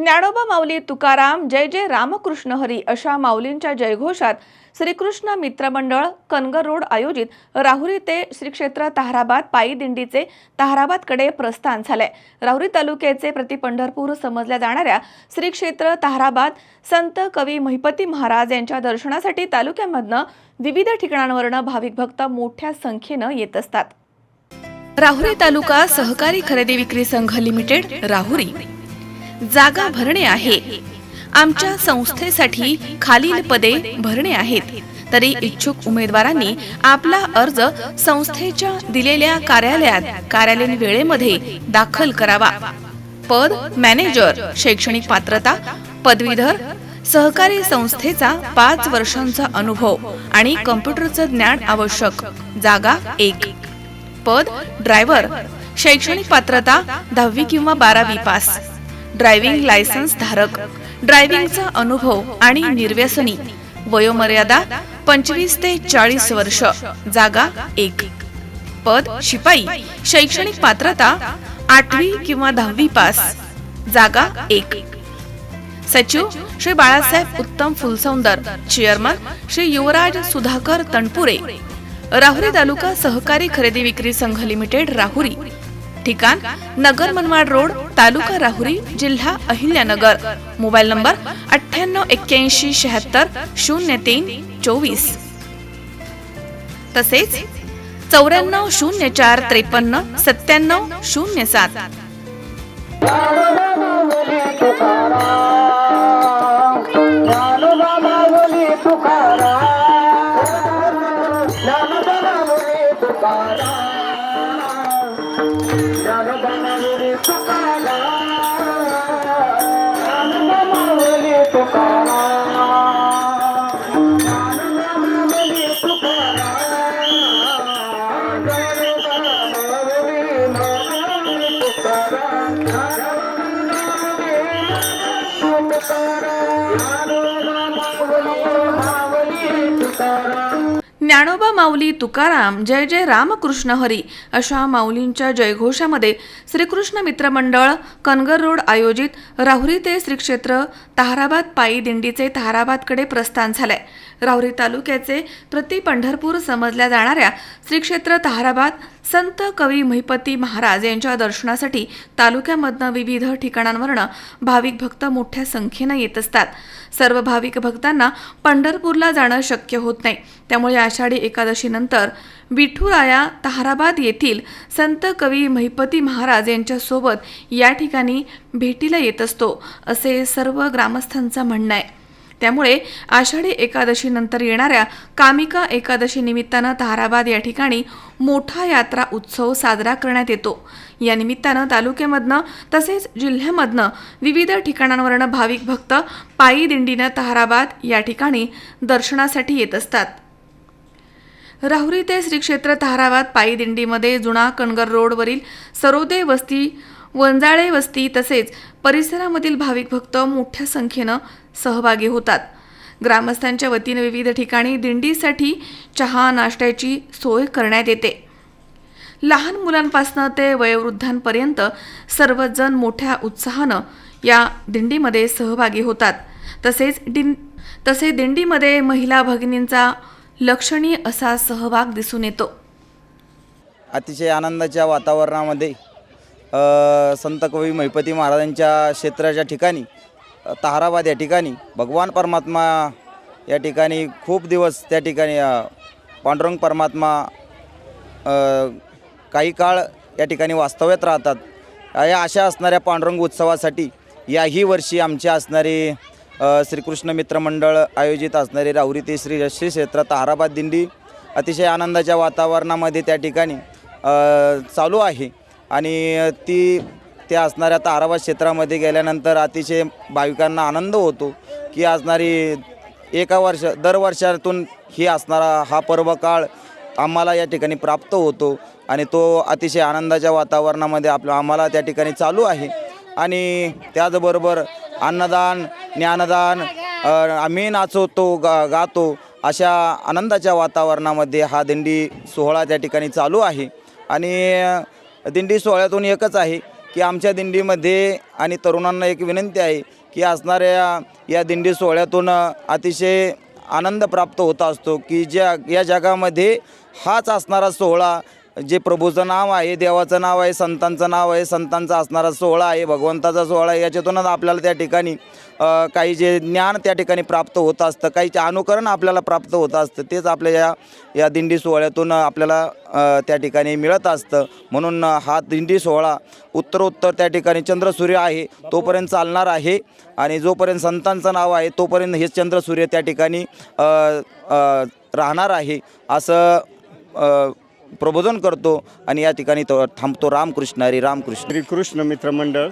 ज्ञानोबा माऊली तुकाराम जय जय रामकृष्ण हरी अशा माऊलींच्या जयघोषात श्रीकृष्ण मित्रमंडळ कनगर रोड आयोजित राहुरी ते श्री क्षेत्र ताहराबाद पायी दिंडीचे ताहराबादकडे प्रस्थान झाले राहुरी तालुक्याचे प्रति पंढरपूर समजल्या जाणाऱ्या श्री क्षेत्र ताहराबाद संत कवी महिपती महाराज यांच्या दर्शनासाठी तालुक्यामधनं विविध ठिकाणांवरनं भाविक भक्त मोठ्या संख्येनं येत असतात. राहुरी तालुका सहकारी खरेदी विक्री संघ लिमिटेड राहुरी. जागा भरणे आहे. आमच्या संस्थेसाठी खालील पदे भरणे आहेत. तरी इच्छुक उमेदवारांनी आपला अर्ज संस्थेच्या दिलेल्या कार्यालयात कार्यालयीन वेळेमध्ये दाखल करावा. पद मॅनेजर शैक्षणिक पात्रता पदवीधर सहकारी संस्थेचा पाच वर्षांचा अनुभव आणि कम्प्युटरचं ज्ञान आवश्यक. जागा एक. पद ड्रायव्हर शैक्षणिक पात्रता दहावी किंवा बारावी पास. ड्रायव्हिंग लायसन्स धारक. ड्रायव्हिंगचा अनुभव आणि निर्व्यसनी. वयोमर्यादा पंचवीस ते चाळीस वर्ष. जागा एक. पद शिपाई. शैक्षणिक पात्रता आठवी किंवा दहावी पास. जागा एक. सचिव श्री बाळासाहेब उत्तम फुलसौंदर. चेअरमन श्री युवराज सुधाकर तणपुरे. राहुरी तालुका सहकारी खरेदी विक्री संघ लिमिटेड राहुरी. ठिकाण नगर मनमाड रोड तालुका राहुरी जिल्हा अहिल्यानगर. मोबाईल नंबर अठ्ठ्याण्णव एक्क्याऐंशी शहात्तर शून्य तीन चोवीस. तसेच चौऱ्याण्णव शून्य चार त्रेपन्न सत्त्याण्णव शून्य सात. तुकारा ज्ञानोबा माऊली तुकाराम जय जय रामकृष्ण हरी अशा माऊलींच्या जयघोषामध्ये श्रीकृष्ण मित्रमंडळ कनगर रोड आयोजित राहुरी ते श्रीक्षेत्र तहाराबाद ताहराबाद पायी दिंडीचे ताहराबादकडे प्रस्थान झालंय. राहुरी तालुक्याचे प्रति पंढरपूर समजल्या जाणाऱ्या श्रीक्षेत्र तहाराबाद ताहराबाद संत कवी महिपती महाराज यांच्या दर्शनासाठी तालुक्यामधनं विविध ठिकाणांवरनं भाविक भक्त मोठ्या संख्येनं येत असतात. सर्व भाविक भक्तांना पंढरपूरला जाणं शक्य होत नाही. त्यामुळे आषाढी एकादशीनंतर विठुराया ताहराबाद येथील संत कवी महिपती महाराज यांच्यासोबत या ठिकाणी भेटीला येत असतो असे सर्व ग्रामस्थांचं म्हणणं आहे. त्यामुळे आषाढी एकादशीनंतर येणाऱ्या कामिका एकादशी निमित्तानं ताराबाद या ठिकाणी मोठा यात्रा उत्सव साजरा करण्यात येतो. या निमित्तानं तालुक्यामधनं तसेच जिल्ह्यामधनं विविध ठिकाणांवरनं भाविक भक्त पायी दिंडीनं ताराबाद या ठिकाणी दर्शनासाठी येत असतात. राहुरी ते श्री क्षेत्र ताराबाद पायी दिंडीमध्ये जुना कणगर रोडवरील सरोदे वस्ती वंजाळे वस्ती तसेच परिसरामधील भाविक भक्त मोठ्या संख्येनं सहभागी होतात. ग्रामस्थांच्या वतीने विविध ठिकाणी दिंडीसाठी चहा नाश्त्याची सोय करण्यात येते. लहान मुलांपासनं ते वयोवृद्धांपर्यंत सर्वजण मोठ्या उत्साहानं या दिंडीमध्ये सहभागी होतात. तसेच दिं तसे दिंडीमध्ये महिला भगिनींचा लक्षणीय असा सहभाग दिसून येतो. अतिशय आनंदाच्या वातावरणामध्ये संत कवी महिपती महाराजांच्या क्षेत्राच्या ठिकाणी तहाराबाद या ठिकाणी भगवान परमात्मा या ठिकाणी खूप दिवस त्या ठिकाणी पांडुरंग परमात्मा काही काळ या ठिकाणी वास्तव्यात राहतात. या अशा असणाऱ्या पांडुरंग उत्सवासाठी याही वर्षी आमची असणारी श्रीकृष्ण मित्र मंडळ आयोजित असणारे राहुरी ते श्री श्री क्षेत्र ताराबाद दिंडी अतिशय आनंदाच्या वातावरणामध्ये त्या ठिकाणी चालू आहे. आणि ती त्या असणाऱ्या ताराबाद क्षेत्रामध्ये गेल्यानंतर अतिशय भाविकांना आनंद होतो की असणारी एका वर्ष दर वर्षातून ही असणारा हा पर्व काळ आम्हाला या ठिकाणी प्राप्त होतो आणि तो अतिशय आनंदाच्या वातावरणामध्ये आपलं आम्हाला त्या ठिकाणी चालू आहे. आणि त्याचबरोबर अन्नदान ज्ञानदान आम्ही नाचवतो गा गातो अशा आनंदाच्या वातावरणामध्ये हा दिंडी सोहळा त्या ठिकाणी चालू आहे. आणि दिंडी सोहळ्यातून एकच आहे की आमच्या दिंडीमध्ये आणि तरुणांना एक विनंती आहे की असणाऱ्या या दिंडी सोहळ्यातून अतिशय आनंद प्राप्त होत असतो की ज्या या जगामध्ये हाच असणारा सोहळा जे प्रभूचं नाव आहे देवाचं नाव आहे संतांचं नाव आहे संतांचा असणारा सोहळा आहे भगवंताचा सोहळा आहे याच्यातूनच आपल्याला त्या ठिकाणी काही जे ज्ञान त्या ठिकाणी प्राप्त होत असतं काहीचे अनुकरण आपल्याला प्राप्त होत असतं तेच आपल्या या या दिंडी सोहळ्यातून आपल्याला त्या ठिकाणी मिळत असतं. म्हणून हा दिंडी सोहळा उत्तरोत्तर त्या ठिकाणी चंद्रसूर्य आहे तोपर्यंत चालणार आहे. आणि जोपर्यंत संतांचं नाव आहे तोपर्यंत हेच चंद्रसूर्य त्या ठिकाणी राहणार आहे. असं प्रबोधन करतो आणि या ठिकाणी तो थांबतो रामकृष्ण हरी रामकृष्ण. श्रीकृष्ण मित्रमंडळ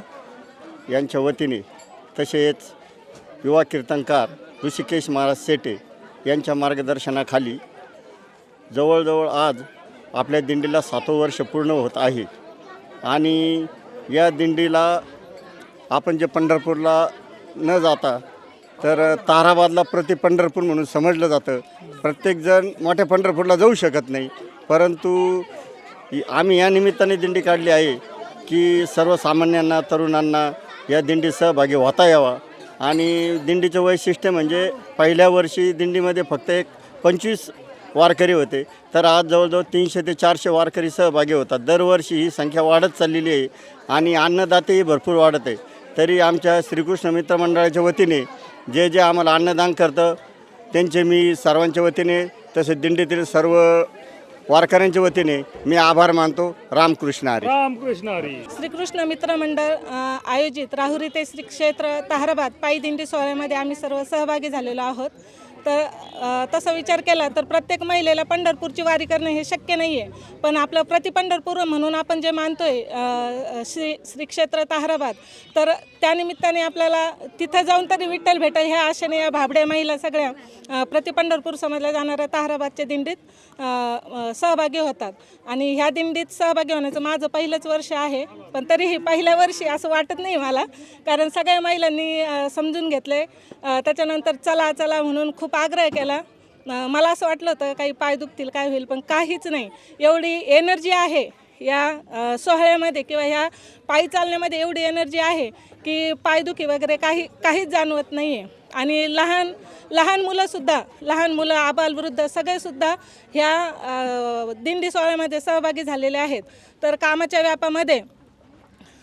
यांच्या वतीने तसेच युवा कीर्तनकार ऋषिकेश महाराज सेटे यांच्या मार्गदर्शनाखाली जवळजवळ आज आपल्या दिंडीला सातो वर्ष पूर्ण होत आहे. आणि या दिंडीला आपण जे पंढरपूरला न जाता तर ताराबादला प्रति पंढरपूर म्हणून समजलं जातं. प्रत्येकजण मोठ्या पंढरपूरला जाऊ शकत नाही. परंतु आम्ही या निमित्ताने दिंडी काढली आहे की सर्वसामान्यांना तरुणांना या दिंडीत सहभागी होता यावा. आणि दिंडीचं वैशिष्ट्य म्हणजे पहिल्या वर्षी दिंडीमध्ये फक्त एक पंचवीस वारकरी होते. तर आज जवळजवळ तीनशे ते चारशे वारकरी सहभागी होतात. दरवर्षी ही संख्या वाढत चाललेली आहे आणि अन्नदातेही भरपूर वाढत आहे. तरी आमच्या श्रीकृष्ण मित्र मंडळाच्या वतीने जे जे आम्हाला अन्नदान करतं त्यांचे मी सर्वांच्या वतीने तसेच दिंडीतील सर्व वारकऱ्यांच्या वतीने मी आभार मानतो. रामकृष्ण हरी. रामकृष्ण हरी. श्रीकृष्ण मित्र मंडळ आयोजित राहुरी ते श्री क्षेत्र ताहराबाद पायी दिंडी सोहळ्यामध्ये आम्ही सर्व सहभागी झालेलो आहोत. तर तसा विचार केला तर प्रत्येक महिलेला पंढरपूरची वारी करणे हे शक्य नाही आहे पण आपलं प्रतिपंढरपूर म्हणून आपण जे मानतोय श्री श्री क्षेत्र ताहराबाद तर त्यानिमित्ताने आपल्याला तिथं जाऊन तरी विठ्ठल भेटेल ह्या आशेने या भाबड्या महिला सगळ्या प्रतिपंढरपूर समजल्या जाणाऱ्या ताहराबादच्या दिंडीत सहभागी होतात. आणि ह्या दिंडीत सहभागी होण्याचं माझं पहिलंच वर्ष आहे पण तरीही पहिल्या वर्षी असं वाटत नाही मला कारण सगळ्या महिलांनी समजून घेतले त्याच्यानंतर चला चला म्हणून खूप आग्रह केला. मला असं वाटलं होतं काही पाय दुखतील काय होईल पण काहीच नाही. एवढी एनर्जी आहे या सोहळ्यामध्ये किंवा ह्या पायी चालण्यामध्ये एवढी एनर्जी आहे की पायदुखी वगैरे काही काहीच जाणवत नाही आहे आणि लहान लहान मुलंसुद्धा लहान मुलं आबालवृद्ध सगळेसुद्धा ह्या दिंडी सोहळ्यामध्ये सहभागी झालेले आहेत. तर कामाच्या व्यापामध्ये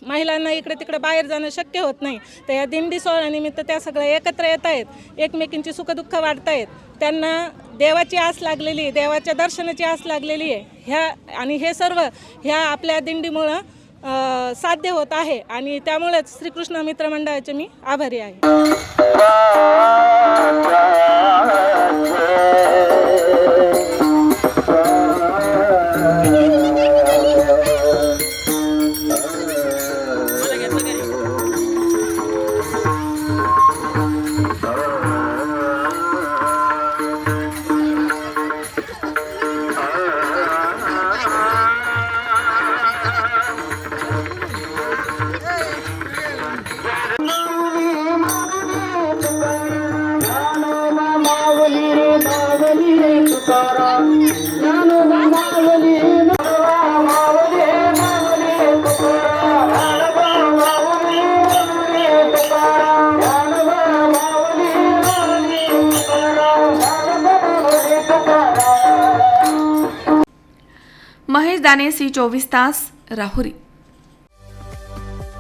महिलांना इकडे तिकडे बाहेर जाणं शक्य होत नाही. तर या दिंडी सोहळ्यानिमित्त त्या सगळ्या एकत्र येत आहेत. एकमेकींची सुखदुःख वाढतायत त्यांना देवाची आस लागलेली आहे. देवाच्या दर्शनाची आस लागलेली आहे. ह्या आणि हे सर्व ह्या आपल्या दिंडीमुळं साध्य होत आहे. आणि त्यामुळेच श्रीकृष्ण मित्र मंडळाचे मी आभारी आहे. महेश दाने सी चोवीस तास राहुरी.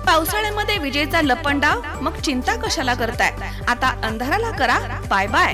पावसाळ्यामध्ये विजेचा लपंडाव मग चिंता कशाला करताय? आता अंधाराला करा बाय बाय